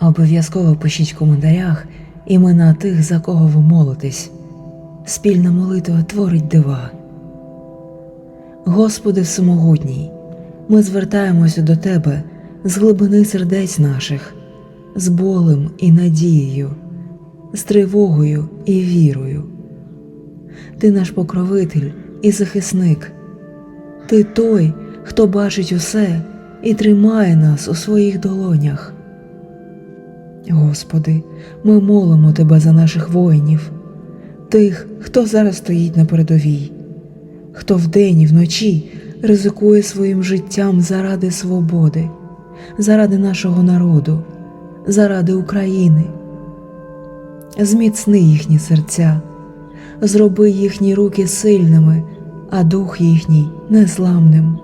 Обов'язково пишіть коментарях імена тих, за кого ви молитесь. Спільна молитва творить дива. Господи Всемогутній, ми звертаємося до Тебе з глибини сердець наших, з болем і надією, з тривогою і вірою. Ти наш покровитель і захисник. Ти той, хто бачить усе і тримає нас у своїх долонях. Господи, ми молимо Тебе за наших воїнів, тих, хто зараз стоїть на передовій, хто вдень і вночі ризикує своїм життям заради свободи, заради нашого народу, заради України. Зміцни їхні серця, зроби їхні руки сильними, а дух їхній незламним.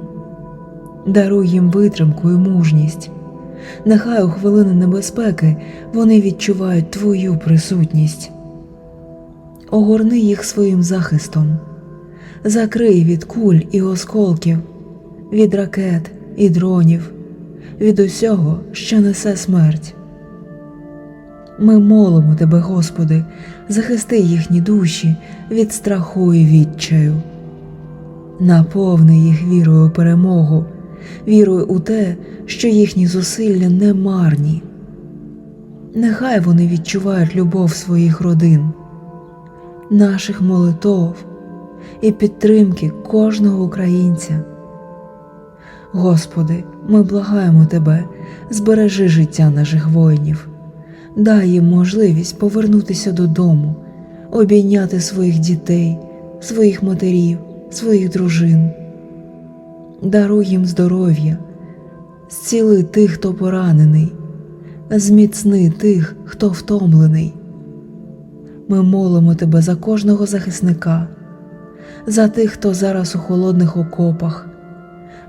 Даруй їм витримку і мужність. Нехай у хвилини небезпеки вони відчувають Твою присутність. Огорни їх своїм захистом, закрий від куль і осколків, від ракет і дронів, від усього, що несе смерть. Ми молимо Тебе, Господи, захисти їхні душі від страху і відчаю. Наповни їх вірою перемогу, вірою у те, що їхні зусилля не марні. Нехай вони відчувають любов своїх родин, наших молитов і підтримки кожного українця. Господи, ми благаємо Тебе, збережи життя наших воїнів, дай їм можливість повернутися додому, обійняти своїх дітей, своїх матерів, своїх дружин. Даруй їм здоров'я, зціли тих, хто поранений, зміцни тих, хто втомлений. Ми молимо Тебе за кожного захисника, за тих, хто зараз у холодних окопах,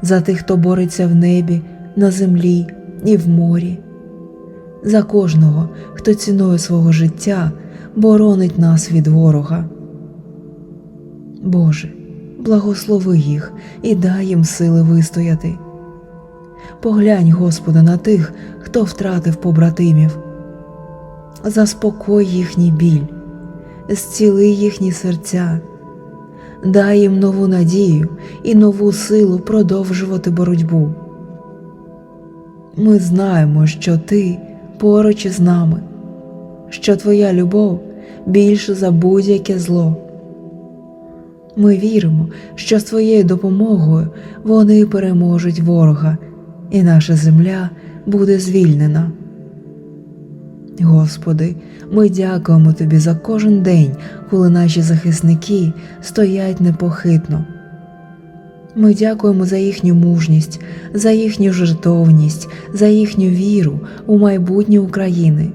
за тих, хто бореться в небі, на землі і в морі, за кожного, хто ціною свого життя боронить нас від ворога. Боже, благослови їх і дай їм сили вистояти. Поглянь, Господи, на тих, хто втратив побратимів, заспокой їхній біль, зціли їхні серця, дай їм нову надію і нову силу продовжувати боротьбу. Ми знаємо, що Ти поруч із нами, що Твоя любов більше за будь-яке зло. Ми віримо, що з Твоєю допомогою вони переможуть ворога, і наша земля буде звільнена. Господи, ми дякуємо Тобі за кожен день, коли наші захисники стоять непохитно. Ми дякуємо за їхню мужність, за їхню жертовність, за їхню віру у майбутнє України.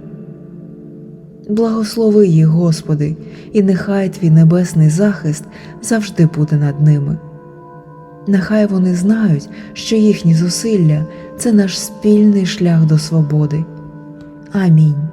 Благослови їх, Господи, і нехай Твій небесний захист завжди буде над ними. Нехай вони знають, що їхні зусилля це наш спільний шлях до свободи. Амінь.